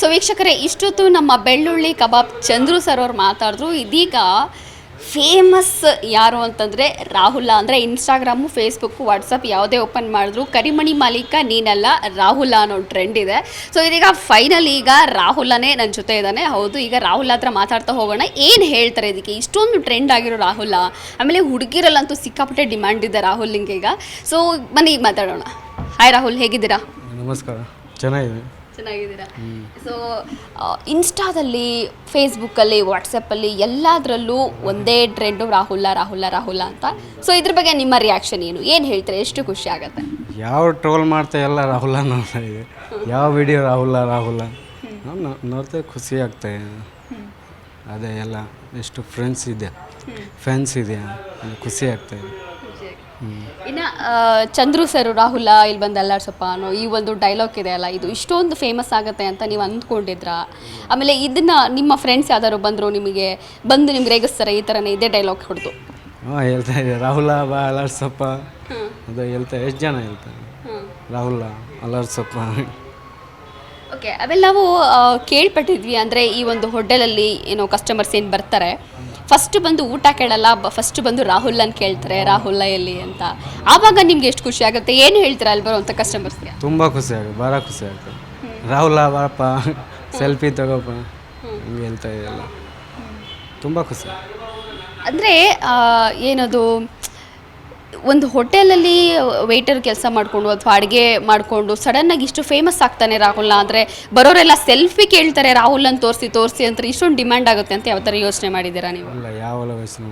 So ವೀಕ್ಷಕರೇ, ಇಷ್ಟೊತ್ತು ನಮ್ಮ ಬೆಳ್ಳುಳ್ಳಿ ಕಬಾಬ್ ಚಂದ್ರು ಸರ್ ಅವ್ರು ಮಾತಾಡಿದ್ರು. ಇದೀಗ ಫೇಮಸ್ ಯಾರು ಅಂತಂದರೆ ರಾಹುಲ. ಅಂದರೆ ಇನ್ಸ್ಟಾಗ್ರಾಮು ಫೇಸ್ಬುಕ್ಕು ವಾಟ್ಸಪ್ ಯಾವುದೇ ಓಪನ್ ಮಾಡಿದ್ರು. ಕರಿಮಣಿ ಮಾಲೀಕ ನೀನಲ್ಲ, ರಾಹುಲ ಅನ್ನೋ ಟ್ರೆಂಡ್ ಇದೆ. ಸೊ ಇದೀಗ ಫೈನಲ್ ಈಗ ರಾಹುಲನೇ ನನ್ನ ಜೊತೆ ಇದ್ದಾನೆ. ಹೌದು, ಈಗ ರಾಹುಲ್ ಹತ್ರ ಮಾತಾಡ್ತಾ ಹೋಗೋಣ. ಏನು ಹೇಳ್ತಾರೆ ಇದಕ್ಕೆ? ಇಷ್ಟೊಂದು ಟ್ರೆಂಡ್ ಆಗಿರೋ ರಾಹುಲ. ಆಮೇಲೆ ಹುಡುಗಿರಲ್ಲಂತೂ ಸಿಕ್ಕಾಪಟ್ಟೆ ಡಿಮ್ಯಾಂಡ್ ಇದೆ ರಾಹುಲ್ಗೆ ಈಗ. ಸೊ ಬನ್ನಿ ಈಗ ಮಾತಾಡೋಣ. ಹಾಯ್ ರಾಹುಲ್, ಹೇಗಿದ್ದೀರಾ? ನಮಸ್ಕಾರ. ಚೆನ್ನಾಗಿದೆ ಚೆನ್ನಾಗಿದ್ದೀರಾ? ಸೊ ಇನ್ಸ್ಟಾದಲ್ಲಿ ಫೇಸ್ಬುಕ್ಕಲ್ಲಿ ವಾಟ್ಸಪ್ಪಲ್ಲಿ ಎಲ್ಲದರಲ್ಲೂ ಒಂದೇ ಟ್ರೆಂಡು ರಾಹುಲ ರಾಹುಲ ರಾಹುಲ ಅಂತ. ಸೊ ಇದ್ರ ಬಗ್ಗೆ ನಿಮ್ಮ ರಿಯಾಕ್ಷನ್ ಏನು? ಏನು ಹೇಳ್ತಾರೆ? ಎಷ್ಟು ಖುಷಿ ಆಗುತ್ತೆ? ಯಾವ ಟ್ರೋಲ್ ಮಾಡ್ತಾ ಎಲ್ಲ ರಾಹುಲ ನೋಡ್ತಾ ಇದೆ ಯಾವ ವಿಡಿಯೋ ರಾಹುಲ ರಾಹುಲ? ನೋಡ್ತಾ ಖುಷಿ ಆಗ್ತಾಯಿದೆ ಅದೇ ಎಲ್ಲ ಎಷ್ಟು ಫ್ರೆಂಡ್ಸ್ ಇದೆ. ಫ್ಯಾನ್ಸ್ ಇದೆ ಖುಷಿ ಖುಷಿ ಆಗ್ತಾಯಿದೆ ಇನ್ನು ಚಂದ್ರು ಸರ್ ರಾಹುಲ ಇಲ್ಲಿ ಬಂದು ಅಲ್ಲಾಡ್ಸಪ್ಪ ಅನ್ನೋ ಈ ಒಂದು ಡೈಲಾಗ್ ಇದೆ ಅಲ್ಲ ಇದು ಇಷ್ಟೊಂದು ಫೇಮಸ್ ಆಗುತ್ತೆ ಅಂತ ನೀವು ಅಂದ್ಕೊಂಡಿದ್ರಾ? ಆಮೇಲೆ ಇದನ್ನ ನಿಮ್ಮ ಫ್ರೆಂಡ್ಸ್ ಯಾವ್ದಾದ್ರು ಬಂದರು ನಿಮಗೆ ಬಂದು ನಿಮ್ಗೆ ರೇಗಿಸ್ತಾರೆ ಈ ಥರನೇ ಇದೇ ಡೈಲಾಗ್ ಹೊಡೆದು? ಹಾಂ ಹೇಳ್ತಾ ಇದೆ ರಾಹುಲ ಬಾ ಅದು ಹೇಳ್ತಾ ಎಷ್ಟು ಜನ ಹೇಳ್ತಾರೆ? ರಾಹುಲ ಅಲ್ಲಾಡ್ಸಪ್ಪ. ಓಕೆ ಅವೆಲ್ಲ ನಾವು ಕೇಳ್ಪಟ್ಟಿದ್ವಿ ಅಂದರೆ ಈ ಒಂದು ಹೋಟೆಲಲ್ಲಿ ಏನೋ ಕಸ್ಟಮರ್ಸ್ ಏನು ಬರ್ತಾರೆ. ಫಸ್ಟ್ ಬಂದು ಊಟ ಕೇಳಲ್ಲ ಫಸ್ಟ್ ಬಂದು ರಾಹುಲ್ ಅಂತ ಕೇಳ್ತಾರೆ ರಾಹುಲ್ ಎಲ್ಲಿ ಅಂತ. ಆವಾಗ ನಿಮ್ಗೆ ಎಷ್ಟು ಖುಷಿ ಆಗುತ್ತೆ? ಏನು ಹೇಳ್ತೀರಾ ಅಲ್ಲಿ ಬರುವಂಥ ಕಸ್ಟಮರ್ಸ್ಗೆ ತುಂಬ ಖುಷಿ ಆಗುತ್ತೆ ಬಹಳ ಖುಷಿ ಆಗುತ್ತೆ. ರಾಹುಲ ಬಾರಪ್ಪ ಸೆಲ್ಫಿ ತಗೋಪ್ಪ ಹಿಂಗೆ ಹೇಳ್ತಾ ಇದೆಯಲ್ಲ ತುಂಬ ಖುಷಿ. ಅಂದರೆ ಏನದು ಒಂದು ಹೋಟೆಲಲ್ಲಿ ವೆಯ್ಟರ್ ಕೆಲಸ ಮಾಡಿಕೊಂಡು ಅಥವಾ ಅಡುಗೆ ಮಾಡಿಕೊಂಡು ಸಡನ್ನಾಗಿ ಇಷ್ಟು ಫೇಮಸ್ ಆಗ್ತಾನೆ ರಾಹುಲ್ನ ಅಂದರೆ ಬರೋರೆಲ್ಲ ಸೆಲ್ಫಿ ಕೇಳ್ತಾರೆ ರಾಹುಲ್ ಅಂತ ತೋರಿಸಿ ತೋರಿಸಿ ಅಂತ ಇಷ್ಟೊಂದು ಡಿಮ್ಯಾಂಡ್ ಆಗುತ್ತೆ ಅಂತ ಯಾವ ಥರ ಯೋಚನೆ ಮಾಡಿದ್ದೀರಾ ನೀವು? ಇಲ್ಲ ಯಾವ ವಯಸ್ಸಿನ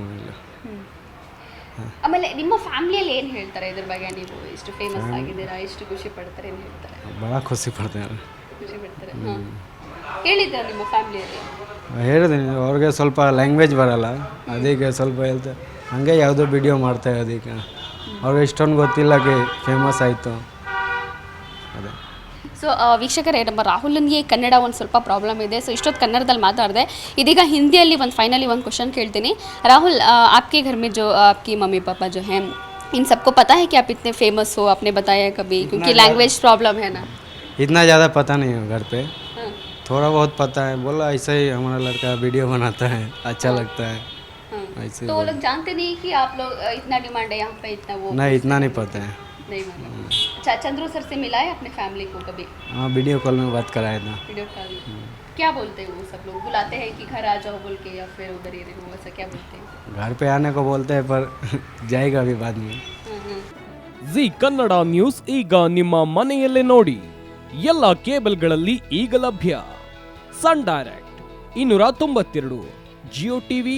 ಆಮೇಲೆ ನಿಮ್ಮ ಫ್ಯಾಮಿಲಿಯಲ್ಲಿ ಏನು ಹೇಳ್ತಾರೆ ಇದ್ರ ಬಗ್ಗೆ ನೀವು? ಇಷ್ಟು ಫೇಮಸ್ ಆಗಿದ್ದೀರಾ ಇಷ್ಟು ಖುಷಿ ಪಡ್ತಾರೆ ಏನು ಹೇಳ್ತಾರೆ? ಭಾಳ ಖುಷಿ ಪಡ್ತಾರೆ. ಖುಷಿ ಪಡ್ತಾರೆ ಹಾಂ. ಕೇಳಿದ್ದಾರೆ ನಿಮ್ಮ ಫ್ಯಾಮಿಲಿಯಲ್ಲಿ? ಹೇಳಿದ್ದೀನಿ ಅವ್ರಿಗೆ ಸ್ವಲ್ಪ ಲ್ಯಾಂಗ್ವೇಜ್ ಬರಲ್ಲ. ಅದಕ್ಕೆ ಸ್ವಲ್ಪ ಹೇಳ್ತಾರೆ ಹಂಗೆ ಯಾವುದೋ ವಿಡಿಯೋ ಮಾಡ್ತಾ ಅದಕ್ಕೆ ಅವ್ರಿಗೆ ಇಷ್ಟೊಂದು ಗೊತ್ತಿಲ್ಲ ಕಿ ಫೇಮಸ್ ಆಯಿತು ಅದೇ ಸೊ ವೀಕ್ಷಕರೇ ನಮ್ಮ ರಾಹುಲನ್ಗೆ ಕನ್ನಡ ಒಂದು ಸ್ವಲ್ಪ ಪ್ರಾಬ್ಲಮ್ ಇದೆ ಸೊ ಇಷ್ಟೊತ್ತು ಕನ್ನಡದಲ್ಲಿ ಮಾತಾಡಿದೆ ಇದೀಗ ಹಿಂದಿಯಲ್ಲಿ ಒಂದು ಫೈನಲಿ ಒಂದು ಕ್ವಶನ್ ಕೇಳ್ತೀನಿ ರಾಹುಲ್ ಆ, आपके घर में जो आपकी मम्मी पापा जो हैं इन सबको पता है कि आप इतने फेमस हो आपने बताया कभी क्योंकि लैंग्वेज प्रॉब्लम है ना इतना ज़्यादा पता नहीं है घर पे हाँ, थोड़ा बहुत पता है बोला ऐसा ही हमारा लड़का वीडियो बनाता है अच्छा लगता है हाँ। ऐसे तो वो लोग जानते नहीं कि आप लोग अ, इतना डिमांड है यहाँ पे इतना वो नहीं इतना नहीं पता है नहीं मालूम अच्छा चंद्रू सर से मिला है अपने फैमिली को कभी हाँ वीडियो कॉल में बात कराया था वीडियो कॉल क्या बोलते हैं वो सब लोग बुलाते हैं कि घर आ जाओ बोल के या फिर उधर ही रहो ऐसा क्या बोलते हैं घर पे आने को बोलते हैं पर जाएगा अभी बाद में हाँ, हाँ। ಜಿ ಕನ್ನಡ ನ್ಯೂಸ್ ಈಗ ನಿಮ್ಮ ಮನೆಯಲ್ಲೇ ನೋಡಿ ಎಲ್ಲ ಕೇಬಲ್ಗಳಲ್ಲಿ ಈಗ ಲಭ್ಯ ಸನ್ ಡೈರೆಕ್ಟ್ ಇನ್ನೂರ ತೊಂಬತ್ತೆರಡು ಜಿಯೋ ಟಿವಿ